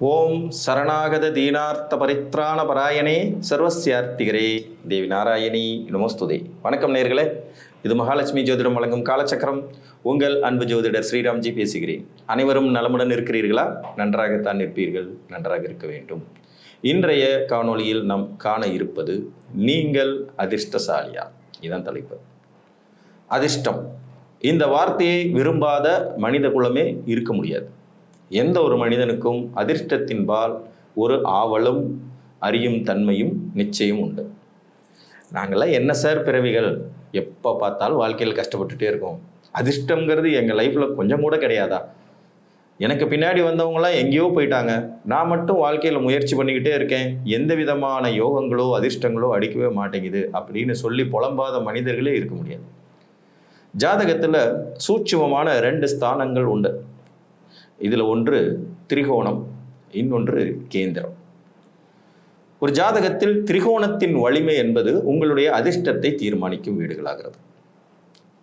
ஓம் சரணாகத தீனார்த்த பரித்ராண பராயணே சர்வசியார்த்திகரே தேவி நாராயணி நமஸ்துதே. வணக்கம் நேர்களே. இது மகாலட்சுமி ஜோதிடம் வழங்கும் காலச்சக்கரம். உங்கள் அன்பு ஜோதிடர் ஸ்ரீராம்ஜி பேசுகிறேன். அனைவரும் நலமுடன் இருக்கிறீர்களா? நன்றாகத்தான் இருப்பீர்கள் நன்றாக இருக்க வேண்டும். இன்றைய காணொளியில் நாம் காண இருப்பது நீங்கள் அதிர்ஷ்டசாலியா? இதுதான் தலைப்பு. அதிர்ஷ்டம். இந்த வார்த்தையை விரும்பாத மனித குலமே இருக்க முடியாது. எந்த ஒரு மனிதனுக்கும் அதிர்ஷ்டத்தின்பால் ஒரு ஆவலும் அறியும் தன்மையும் நிச்சயம் உண்டு. நாங்கள்லாம் என்ன சார் பிறவிகள்? எப்போ பார்த்தாலும் வாழ்க்கையில் கஷ்டப்பட்டுட்டே இருக்கோம். அதிர்ஷ்டங்கிறது எங்கள் லைஃப்பில் கொஞ்சம் கூட கிடையாதா? எனக்கு பின்னாடி வந்தவங்களாம் எங்கேயோ போயிட்டாங்க. நான் மட்டும் வாழ்க்கையில் முயற்சி பண்ணிக்கிட்டே இருக்கேன். எந்த விதமான யோகங்களோ அதிர்ஷ்டங்களோ அடிக்கவே மாட்டேங்குது அப்படின்னு சொல்லி புலம்பாத மனிதர்களே இருக்க முடியாது. ஜாதகத்தில் சூட்சுமமான ரெண்டு ஸ்தானங்கள் உண்டு. இதில் ஒன்று திரிகோணம் இன்னொன்று கேந்திரம். ஒரு ஜாதகத்தில் திரிகோணத்தின் வலிமை என்பது உங்களுடைய அதிர்ஷ்டத்தை தீர்மானிக்கும் வீடுகளாகிறது.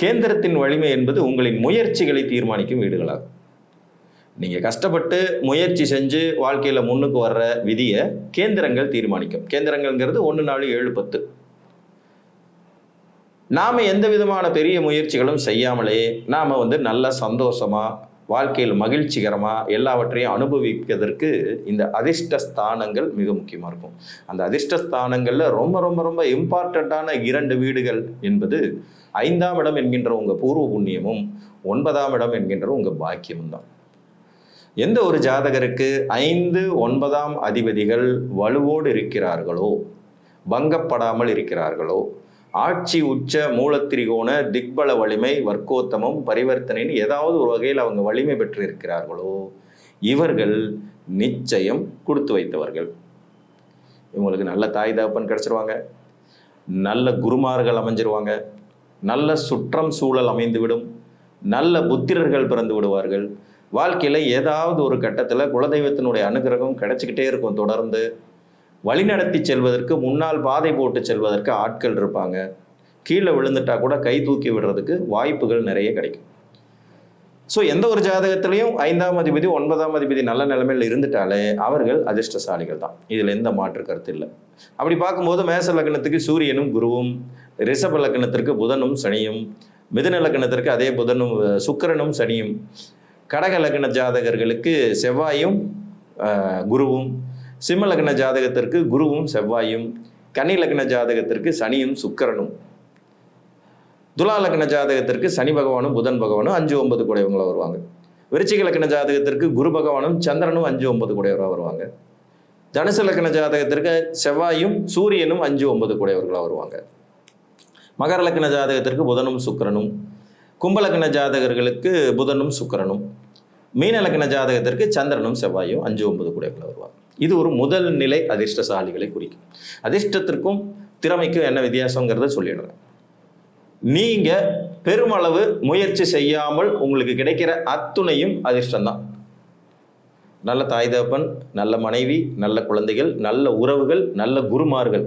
கேந்திரத்தின் வலிமை என்பது உங்களின் முயற்சிகளை தீர்மானிக்கும் வீடுகளாகும். நீங்கள் கஷ்டப்பட்டு முயற்சி செஞ்சு வாழ்க்கையில் முன்னுக்கு வர்ற விதியை கேந்திரங்கள் தீர்மானிக்கும். கேந்திரங்கள்ங்கிறது ஒன்று நாலு ஏழு பத்து. நாம் எந்த விதமான பெரிய முயற்சிகளும் செய்யாமலே நாம் வந்து நல்லா சந்தோஷமாக வாழ்க்கையில் மகிழ்ச்சிகரமாக எல்லாவற்றையும் அனுபவிப்பதற்கு இந்த அதிர்ஷ்ட ஸ்தானங்கள் மிக முக்கியமாக இருக்கும். அந்த அதிர்ஷ்ட ஸ்தானங்களில் ரொம்ப ரொம்ப ரொம்ப இம்பார்ட்டண்ட்டான இரண்டு வீடுகள் என்பது ஐந்தாம் இடம் என்கின்ற உங்கள் பூர்வ புண்ணியமும் ஒன்பதாம் இடம் என்கின்ற உங்கள் பாக்கியமும் தான். எந்த ஒரு ஜாதகருக்கு ஐந்து ஒன்பதாம் அதிபதிகள் வலுவோடு இருக்கிறார்களோ பங்கப்படாமல் இருக்கிறார்களோ ஆட்சி உச்ச மூலத்திரிகோண திக்பல வலிமை வர்க்கோத்தமம் பரிவர்த்தனைன்னு ஏதாவது ஒரு வகையில் அவங்க வலிமை பெற்று இருக்கிறார்களோ இவர்கள் நிச்சயம் கொடுத்து வைத்தவர்கள். இவங்களுக்கு நல்ல தாய் தகப்பன் கிடச்சிருவாங்க. நல்ல குருமார்கள் அமைஞ்சிருவாங்க. நல்ல சுற்றம் சூழல் அமைந்துவிடும். நல்ல புத்திரர்கள் பிறந்து விடுவார்கள். வாழ்க்கையில் ஏதாவது ஒரு கட்டத்தில் குலதெய்வத்தினுடைய அனுகிரகம் கிடைச்சிக்கிட்டே இருக்கும் தொடர்ந்து. வழிநடத்தி செல்வதற்கு முன்னால் பாதை போட்டு செல்வதற்கு ஆட்கள் இருப்பாங்க. கீழே விழுந்துட்டா கூட கை தூக்கி விடுறதுக்கு வாய்ப்புகள் நிறைய கிடைக்கும். ஸோ எந்த ஒரு ஜாதகத்திலையும் ஐந்தாம் அதிபதி ஒன்பதாம் அதிபதி நல்ல நிலைமையில் இருந்துட்டாலே அவர்கள் அதிர்ஷ்டசாலிகள் தான். இதில் எந்த மாற்று கருத்து இல்லை. அப்படி பார்க்கும்போது மேச லக்னத்துக்கு சூரியனும் குருவும் ரிஷப லக்னத்திற்கு புதனும் சனியும் மிதுன லக்னத்திற்கு அதே புதனும் சுக்கிரனும் சனியும் கடக லக்ன ஜாதகர்களுக்கு செவ்வாயும் குருவும் சிம்ம லக்ன ஜாதகத்திற்கு குருவும் செவ்வாயும் கன்னி லக்ன ஜாதகத்திற்கு சனியும் சுக்கிரனும். துலா லக்ன ஜாதகத்திற்கு சனி பகவானும் புதன் பகவானும் அஞ்சு ஒன்பது கூடையவங்களா வருவாங்க. விருச்சிக லக்ன ஜாதகத்திற்கு குரு பகவானும் சந்திரனும் அஞ்சு ஒன்பது கூடையவராக வருவாங்க. தனுசு லக்ன ஜாதகத்திற்கு செவ்வாயும் சூரியனும் அஞ்சு ஒன்பது கூடையவர்களாக வருவாங்க. மகர லக்ன ஜாதகத்திற்கு புதனும் சுக்கிரனும். கும்பலக்ன ஜாதகர்களுக்கு புதனும் சுக்கரனும். மீன லக்ன ஜாதகத்திற்கு சந்திரனும் செவ்வாயும் அஞ்சு ஒன்பது கூடையவர்களாக வருவாங்க. இது ஒரு முதல் நிலை அதிர்ஷ்டசாலிகளை குறிக்கும். அதிர்ஷ்டத்திற்கும் திறமைக்கும் என்ன வித்தியாசங்கிறத சொல்லிடுறேன். நீங்க பெருமளவு முயற்சி செய்யாமல் உங்களுக்கு கிடைக்கிற அத்துணையும் அதிர்ஷ்டம்தான். நல்ல தாய் தகப்பன் நல்ல மனைவி நல்ல குழந்தைகள் நல்ல உறவுகள் நல்ல குருமார்கள்.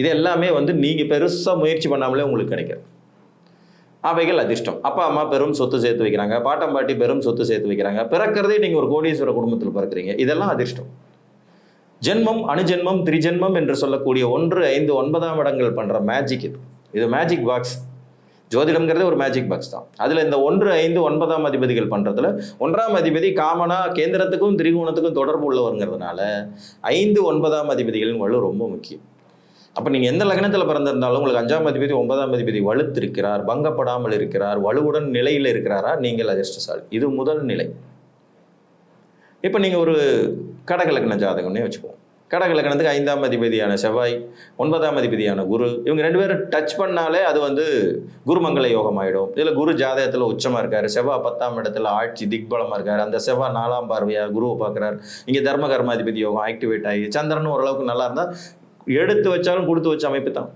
இது எல்லாமே வந்து நீங்கள் பெருசாக முயற்சி பண்ணாமலே உங்களுக்கு கிடைக்கும். அவைகள் அதிர்ஷ்டம். அப்பா அம்மா பெரும் சொத்து சேர்த்து வைக்கிறாங்க. பாட்டம் பாட்டி பெரும் சொத்து சேர்த்து வைக்கிறாங்க. பிறக்கிறதே நீங்கள் ஒரு கோடீஸ்வர குடும்பத்தில் பிறக்கிறீங்க. இதெல்லாம் அதிர்ஷ்டம். ஜென்மம் அணுஜென்மம் திரிஜென்மம் என்று சொல்லக்கூடிய ஒன்று ஐந்து ஒன்பதாம் இடங்கள் பண்ணுற மேஜிக் இது. இது மேஜிக் பாக்ஸ் ஜோதிடம்ங்கிறதே ஒரு மேஜிக் பாக்ஸ் தான். அதில் இந்த ஒன்று ஐந்து ஒன்பதாம் அதிபதிகள் பண்ணுறதுல ஒன்றாம் அதிபதி காமனாக கேந்திரத்துக்கும் திரிகோணத்துக்கும் தொடர்பு உள்ளவருங்கிறதுனால ஐந்து ஒன்பதாம் அதிபதிகளின் வலு ரொம்ப முக்கியம். அப்போ நீங்கள் எந்த லக்னத்தில் பிறந்திருந்தாலும் உங்களுக்கு அஞ்சாம் அதிபதி ஒன்பதாம் அதிபதி வலுத்திருக்கிறார் பங்கப்படாமல் இருக்கிறார் வலுவுடன் நிலையில் இருக்கிறாரா? நீங்கள் அதிர்ஷ்டசாலி இது முதல் நிலை. இப்போ நீங்கள் ஒரு கடகலக்கண ஜாதகம்னே வச்சுக்குவோம் கடகலக்கணத்துக்கு ஐந்தாம் அதிபதியான செவ்வாய் ஒன்பதாம் அதிபதியான குரு இவங்க ரெண்டு பேரும் டச் பண்ணாலே அது வந்து குருமங்கல யோகம் ஆகிடும் இதில் குரு ஜாதகத்தில் உச்சமாக இருக்கார். செவ்வாய் பத்தாம் இடத்துல ஆட்சி திக்பலமாக இருக்கார். அந்த செவ்வாய் நாலாம் பார்வையாக குருவை பார்க்குறார். இங்கே தர்ம கர்மாதிபதி யோகம் ஆக்டிவேட் ஆகி சந்திரன் ஓரளவுக்கு நல்லா இருந்தால் எடுத்து வச்சாலும் கொடுத்து வச்ச அமைப்பு தான்.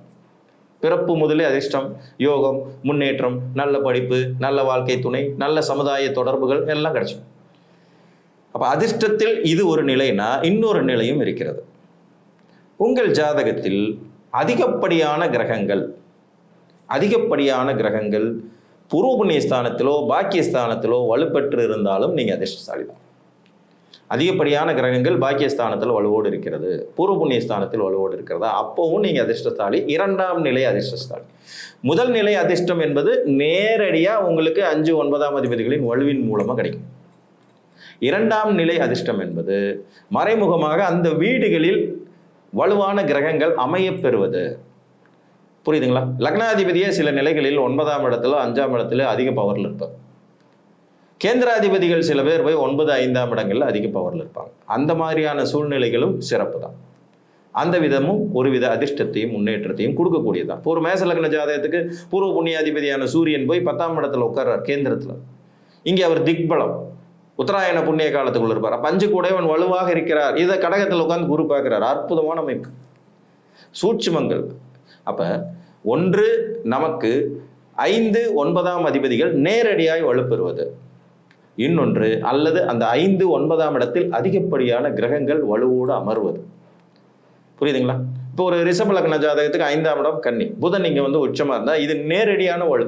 பிறப்பு முதலே அதிர்ஷ்டம் யோகம் முன்னேற்றம் நல்ல படிப்பு நல்ல வாழ்க்கை துணை நல்ல சமுதாய தொடர்புகள் எல்லாம் கிடைக்கும் அப்போ அதிர்ஷ்டத்தில் இது ஒரு நிலைனா இன்னொரு நிலையும் இருக்கிறது. உங்கள் ஜாதகத்தில் அதிகப்படியான கிரகங்கள் அதிகப்படியான கிரகங்கள் பூர்வ ஸ்தானத்திலோ பாக்கியஸ்தானத்திலோ வலுப்பெற்று இருந்தாலும் நீங்கள் அதிர்ஷ்டசாலி தான் அதிகப்படியான கிரகங்கள் பாக்கியஸ்தானத்தில் வலுவோடு இருக்கிறது பூர்வ புண்ணிய ஸ்தானத்தில் வலுவோடு இருக்கிறதா. அப்போவும் நீங்கள் அதிர்ஷ்டசாலி இரண்டாம் நிலை அதிர்ஷ்டசாலி. முதல் நிலை அதிர்ஷ்டம் என்பது நேரடியாக உங்களுக்கு அஞ்சு ஒன்பதாம் அதிபதிகளின் வலுவின் மூலமாக கிடைக்கும். இரண்டாம் நிலை அதிர்ஷ்டம் என்பது மறைமுகமாக அந்த வீடுகளில் வலுவான கிரகங்கள் அமையப் பெறுவது புரியுதுங்களா? லக்னாதிபதியே சில நிலைகளில் ஒன்பதாம் இடத்துல அஞ்சாம் இடத்துல அதிக பவரில் இருப்பார். கேந்திராதிபதிகள் சில பேர் போய் ஒன்பது ஐந்தாம் இடங்கள்ல அதிக பவரில் இருப்பாங்க. அந்த மாதிரியான சூழ்நிலைகளும் சிறப்பு தான். அந்த விதமும் ஒரு வித அதிர்ஷ்டத்தையும் முன்னேற்றத்தையும் கொடுக்கக்கூடியதுதான். இப்போ ஒரு மேச லக்ன ஜாதகத்துக்கு பூர்வ புண்ணியாதிபதியான சூரியன் போய் பத்தாம் இடத்துல உட்கார்றார் கேந்திரத்தில். இங்கே அவர் திக்பலம். உத்தராயண புண்ணிய காலத்துக்குள்ள இருப்பார். அப்ப அஞ்சு கூடையவன் வலுவாக இருக்கிறார். இதை கடகத்தில் உட்காந்து குரு பார்க்கிறார். அற்புதமான அமைப்பு. சூட்சுமங்கள். அப்ப ஒன்று நமக்கு ஐந்து ஒன்பதாம் அதிபதிகள் நேரடியாய் வலுப்பெறுவது. இன்னொன்று அல்லது அந்த ஐந்து ஒன்பதாம் இடத்தில் அதிகப்படியான கிரகங்கள் வலுவோடு அமர்வது. புரியுதுங்களா? இப்போ ஒரு ரிஷப லக்ன ஜாதகத்துக்கு ஐந்தாம் இடம் கன்னி. புதன் இங்கே வந்து உச்சமாக இருந்தால் இது நேரடியான வலு.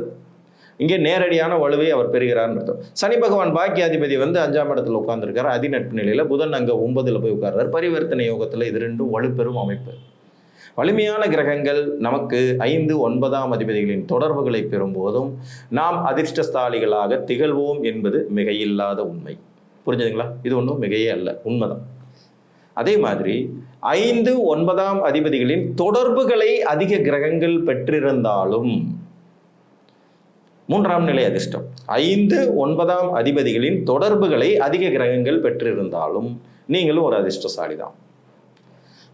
இங்கே நேரடியான வலுவை அவர் பெறுகிறார்னு அர்த்தம். சனி பகவான் பாக்கியாதிபதி வந்து அஞ்சாம் இடத்துல உட்கார்ந்துருக்கார். அதிநட்பு நிலையில் புதன் அங்கே ஒன்பதில் போய் உட்கார்றார். பரிவர்த்தனை யோகத்தில் இது ரெண்டும் வலுப்பெறும் அமைப்பு. வலிமையான கிரகங்கள் நமக்கு ஐந்து ஒன்பதாம் அதிபதிகளின் தொடர்புகளை பெறும்போதும் நாம் அதிர்ஷ்டஸ்தாலிகளாக திகழ்வோம் என்பது மிகையில்லாத உண்மை. புரிஞ்சுதுங்களா? இது ஒன்றும் மிகையே அல்ல உண்மைதான். அதே மாதிரி ஐந்து ஒன்பதாம் அதிபதிகளின் தொடர்புகளை அதிக கிரகங்கள் பெற்றிருந்தாலும் மூன்றாம் நிலை அதிர்ஷ்டம். ஐந்து ஒன்பதாம் அதிபதிகளின் தொடர்புகளை அதிக கிரகங்கள் பெற்றிருந்தாலும் நீங்களும் ஒரு அதிர்ஷ்டசாலி தான்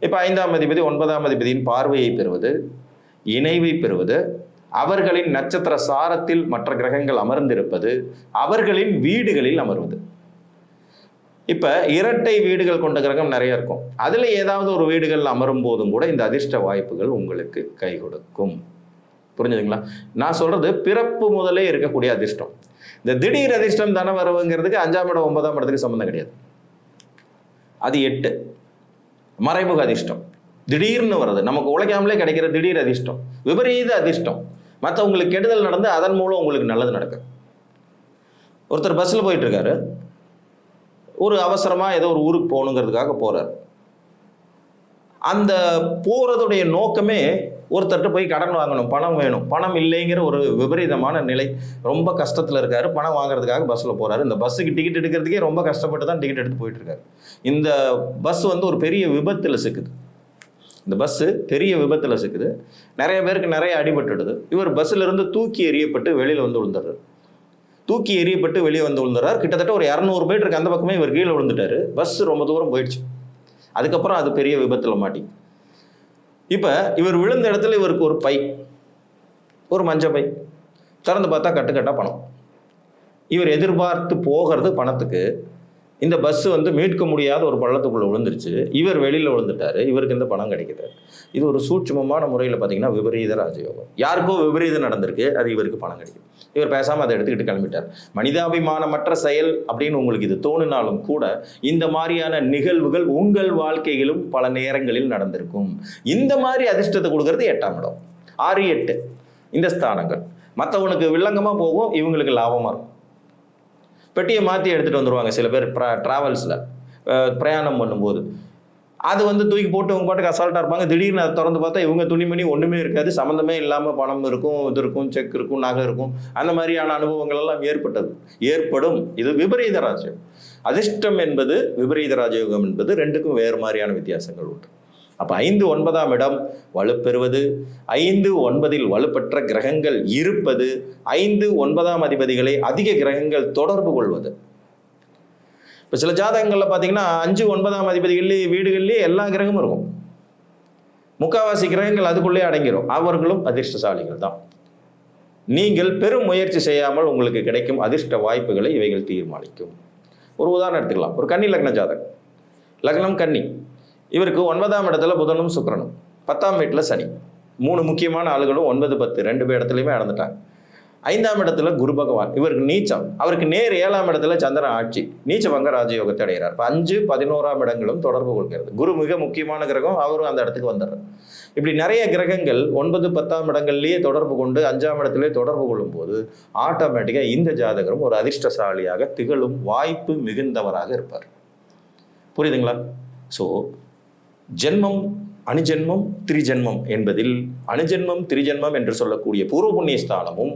இப்போ ஐந்தாம் அதிபதி ஒன்பதாம் அதிபதியின் பார்வையை பெறுவது இணைவை பெறுவது அவர்களின் நட்சத்திர சாரத்தில் மற்ற கிரகங்கள் அமர்ந்திருப்பது அவர்களின் வீடுகளில் அமர்வது. இப்போ இரட்டை வீடுகள் கொண்ட கிரகம் நிறைய இருக்கும். அதில் ஏதாவது ஒரு வீடுகள் அமரும் போதும் கூட இந்த அதிர்ஷ்ட வாய்ப்புகள் உங்களுக்கு கை கொடுக்கும். புரிஞ்சுதுங்களா? நான் சொல்றது பிறப்பு முதலே இருக்கக்கூடிய அதிர்ஷ்டம். இந்த திடீர் அதிர்ஷ்டம் தன வரவுங்கிறதுக்கு அஞ்சாம் இடம் ஒன்பதாம் இடத்துக்கு சம்மந்தம் கிடையாது. அது எட்டு. மறைமுக அதிர்ஷ்டம். திடீர்னு வர்றது. நமக்கு உழைக்காமலே கிடைக்கிற திடீர் அதிர்ஷ்டம். விபரீத அதிர்ஷ்டம். மற்றவங்களுக்கு கெடுதல் நடந்து அதன் மூலம் உங்களுக்கு நல்லது நடக்கும். ஒருத்தர் பஸ்ஸில் போயிட்டு இருக்காரு ஒரு அவசரமாக ஏதோ ஒரு ஊருக்கு போகணுங்கிறதுக்காக போகிறார் அந்த போகிறதுடைய நோக்கமே ஒருத்தர்கிட்ட போய் கடன் வாங்கணும் பணம் வேணும். பணம் இல்லைங்கிற ஒரு விபரீதமான நிலை ரொம்ப கஷ்டத்தில் இருக்காரு. பணம் வாங்குறதுக்காக பஸ்ஸில் போகிறாரு இந்த பஸ்ஸுக்கு டிக்கெட் எடுக்கிறதுக்கே ரொம்ப கஷ்டப்பட்டு தான் டிக்கெட் எடுத்து போயிட்டு இருக்காரு. இந்த பஸ் வந்து ஒரு பெரிய விபத்தில் சிக்குது. இந்த பஸ்ஸு பெரிய விபத்தில் சிக்குது. நிறைய பேருக்கு நிறைய அடிபட்டுடுது. இவர் பஸ்ஸில் இருந்து தூக்கி எறியப்பட்டு வெளியில் வந்து விழுந்துடுறாரு. தூக்கி எறியப்பட்டு வெளியே வந்து விழுந்துறார் கிட்டத்தட்ட ஒரு இரநூறு மீட்டருக்கு அந்த பக்கமே இவர் கீழே விழுந்துட்டாரு. பஸ் ரொம்ப தூரம் போயிடுச்சு. அதுக்கப்புறம் அது பெரிய விபத்தில் மாட்டி இப்போ இவர் விழுந்த இடத்துல இவருக்கு ஒரு பை ஒரு மஞ்சள் பை. திறந்து பார்த்தா கட்டுக்கட்டாக பணம். இவர் எதிர்பார்த்து போகிறது பணத்துக்கு இந்த பஸ் வந்து மீட்க முடியாத ஒரு பள்ளத்துக்குள்ளே விழுந்துருச்சு. இவர் வெளியில் விழுந்துட்டாரு. இவருக்கு இந்த பணம் கிடைக்குது. இது ஒரு சூட்சுமமான முறையில் பார்த்தீங்கன்னா விபரீத ராஜயோகம். யாருக்கோ விபரீதம் நடந்திருக்கு. அது இவருக்கு பணம் கிடைக்கும் இவர் பேசாமல் அதை எடுத்துக்கிட்டு கிளம்பிட்டார். மனிதாபிமானமற்ற செயல் அப்படின்னு உங்களுக்கு இது தோணினாலும் கூட இந்த மாதிரியான நிகழ்வுகள் உங்கள் வாழ்க்கையிலும் பல நேரங்களில் நடந்திருக்கும். இந்த மாதிரி அதிர்ஷ்டத்தை கொடுக்கறது எட்டாம் இடம். ஆறு எட்டு. இந்த ஸ்தானங்கள். மற்றவனுக்கு வில்லங்கமாக போகும் இவங்களுக்கு லாபமாக இருக்கும். பெட்டியை மாற்றி எடுத்துகிட்டு வந்துடுவாங்க சில பேர் ட்ராவல்ஸில் பிரயாணம் பண்ணும்போது. அது வந்து தூக்கி போட்டு அவங்க பாட்டுக்கு அசால்ட்டாக இருப்பாங்க. திடீர்னு அதை திறந்து பார்த்தா இவங்க துணிமணி ஒன்றுமே இருக்காது. சம்மந்தமே இல்லாமல் பணம் இருக்கும் இது இருக்கும் செக் இருக்கும் நகை இருக்கும். அந்த மாதிரியான அனுபவங்கள் எல்லாம் ஏற்பட்டது. ஏற்படும். இது விபரீத ராஜயோகம். அதிர்ஷ்டம் என்பது விபரீத ராஜயோகம் என்பது ரெண்டுக்கும் வேறு மாதிரியான வித்தியாசங்கள் உண்டு. அப்போ ஐந்து ஒன்பதாம் இடம் வலுப்பெறுவது ஐந்து ஒன்பதில் வலுப்பெற்ற கிரகங்கள் இருப்பது. ஐந்து ஒன்பதாம் அதிபதிகளை அதிக கிரகங்கள் தொடர்பு கொள்வது. இப்போ சில ஜாதகங்களில் பார்த்தீங்கன்னா அஞ்சு ஒன்பதாம் அதிபதிகள்லேயே வீடுகள்லேயே எல்லா கிரகமும் இருக்கும். முக்காவாசி கிரகங்கள் அதுக்குள்ளே அடங்கிடும் அவர்களும் அதிர்ஷ்டசாலிகள் தான். நீங்கள் பெரும் முயற்சி செய்யாமல் உங்களுக்கு கிடைக்கும் அதிர்ஷ்ட வாய்ப்புகளை இவைகள் தீர்மானிக்கும். ஒரு உதாரணம் எடுத்துக்கலாம். ஒரு கன்னி லக்ன ஜாதகம். லக்னம் கன்னி. இவருக்கு ஒன்பதாம் இடத்துல புதனும் சுக்கரனும். பத்தாம் வீட்டில் சனி. மூணு முக்கியமான ஆளுகளும் ஒன்பது பத்து ரெண்டு பேர் இடத்துலையுமே இறந்துட்டாங்க ஐந்தாம் இடத்துல குரு பகவான். இவருக்கு நீச்சம். அவருக்கு நேர் ஏழாம் இடத்துல சந்திரன் ஆட்சி. நீச்ச பங்க ராஜயோகத்தை அடைகிறார். இப்போ அஞ்சு பதினோராம் இடங்களும் தொடர்பு கொள்கிறது. குரு மிக முக்கியமான கிரகம். அவரும் அந்த இடத்துக்கு வந்துடுறார். இப்படி நிறைய கிரகங்கள் ஒன்பது பத்தாம் இடங்கள்லேயே தொடர்பு கொண்டு அஞ்சாம் இடத்திலே தொடர்பு கொள்ளும்போது ஆட்டோமேட்டிக்காக இந்த ஜாதகரும் ஒரு அதிர்ஷ்டசாலியாக திகழும் வாய்ப்பு மிகுந்தவராக இருப்பார். புரியுதுங்களா? ஸோ ஜென்மம் அணுஜென்மம் திரிஜென்மம் என்பதில் அணுஜென்மம் திரிஜென்மம் என்று சொல்லக்கூடிய பூர்வ புண்ணிய ஸ்தானமும்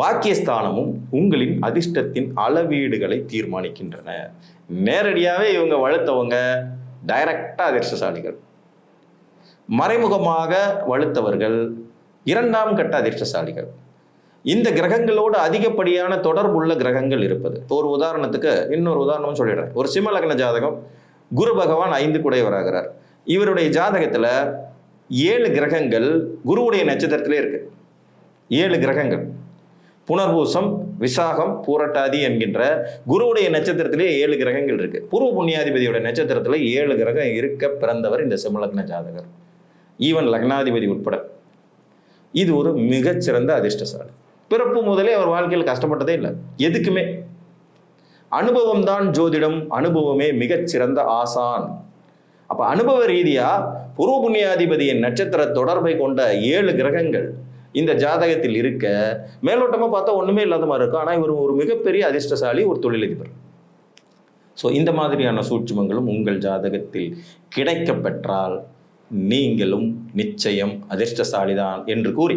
பாக்கியஸ்தானமும் உங்களின் அதிர்ஷ்டத்தின் அளவீடுகளை தீர்மானிக்கின்றன. நேரடியாகவே இவங்க வளர்த்தவங்க டைரக்டாக அதிர்ஷ்டசாலிகள். மறைமுகமாக வலுத்தவர்கள் இரண்டாம் கட்ட அதிர்ஷ்டசாலிகள். இந்த கிரகங்களோடு அதிகப்படியான தொடர்புள்ள கிரகங்கள் இருப்பது. இப்போ ஒரு உதாரணத்துக்கு இன்னொரு உதாரணம் சொல்லிடுறேன். ஒரு சிம்மலக்ன ஜாதகம் குரு பகவான் ஐந்து குடையவராகிறார். இவருடைய ஜாதகத்தில் ஏழு கிரகங்கள் குருவுடைய நட்சத்திரத்திலே இருக்கு. ஏழு கிரகங்கள். புனர்பூசம் விசாகம் பூரட்டாதி என்கின்ற குருவுடைய நட்சத்திரத்திலே ஏழு கிரகங்கள் இருக்கு. பூர்வ புண்ணியாதிபதியோட நட்சத்திரத்தில் ஏழு கிரகம் இருக்க பிறந்தவர் இந்த சிம்மலக்ன ஜாதகர். ஈவன் லக்னாதிபதி உட்பட. இது ஒரு மிகச்சிறந்த அதிர்ஷ்டசாலி. பிறப்பு முதலே அவர் வாழ்க்கையில் கஷ்டப்பட்டதே இல்லை. எதுக்குமே. அனுபவம் தான் ஜோதிடம் அனுபவமே மிகச்சிறந்த ஆசான். அப்ப அனுபவ ரீதியா பூர்வ புண்ணியாதிபதியின் நட்சத்திர தொடர்பை கொண்ட ஏழு கிரகங்கள் இந்த ஜாதகத்தில் இருக்க மேலோட்டமா பார்த்தா ஒண்ணுமே இல்லாத மாதிரி இருக்கும். ஆனால் இவர் ஒரு மிகப்பெரிய அதிர்ஷ்டசாலி ஒரு தொழிலதிபர். ஸோ இந்த மாதிரியான சூட்சுமங்களும் உங்கள் ஜாதகத்தில் கிடைக்கப் பெற்றால் நீங்களும் நிச்சயம் அதிர்ஷ்டசாலிதான் என்று கூறி